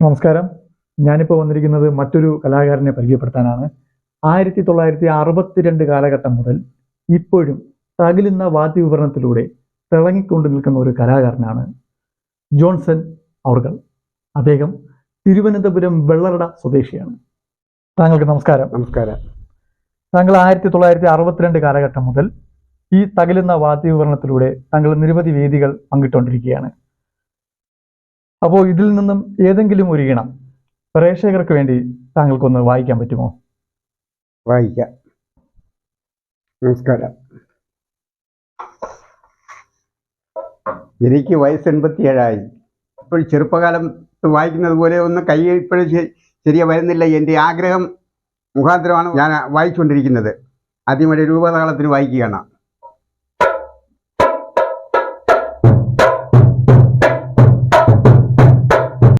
നമസ്കാരം. ഞാനിപ്പോൾ വന്നിരിക്കുന്നത് മറ്റൊരു കലാകാരനെ പരിചയപ്പെടുത്താനാണ്. ആയിരത്തി തൊള്ളായിരത്തി അറുപത്തിരണ്ട് കാലഘട്ടം മുതൽ ഇപ്പോഴും തകിലുന്ന വാദ്യവിവരണത്തിലൂടെ തിളങ്ങിക്കൊണ്ട് നിൽക്കുന്ന ഒരു കലാകാരനാണ് ജോൺസൺ അവർകൾ അദ്ദേഹം തിരുവനന്തപുരം വെള്ളറട സ്വദേശിയാണ്. താങ്കൾക്ക് നമസ്കാരം. നമസ്കാരം. താങ്കൾ ആയിരത്തി തൊള്ളായിരത്തി അറുപത്തിരണ്ട് കാലഘട്ടം മുതൽ ഈ തകിലുന്ന വാദ്യവിവരണത്തിലൂടെ താങ്കൾ നിരവധി വേദികൾ പങ്കിട്ടുകൊണ്ടിരിക്കുകയാണ്. അപ്പോൾ ഇതിൽ നിന്നും ഏതെങ്കിലും ഒരു ഇണം പ്രേക്ഷകർക്ക് വേണ്ടി താങ്കൾക്കൊന്ന് വായിക്കാൻ പറ്റുമോ? വായിക്കാം. നമസ്കാരം. എനിക്ക് വയസ്സ് എൺപത്തിയേഴായി. ഇപ്പോൾ ചെറുപ്പകാലം വായിക്കുന്നത് പോലെ ഒന്ന് കൈ ഇപ്പോഴും ശരിയ വരുന്നില്ല. എന്റെ ആഗ്രഹം മുഖാന്തരമാണ് ഞാൻ വായിച്ചുകൊണ്ടിരിക്കുന്നത്. ആദ്യം ഒരു രൂപതാളത്തിന് വായിക്കുകയാണ്.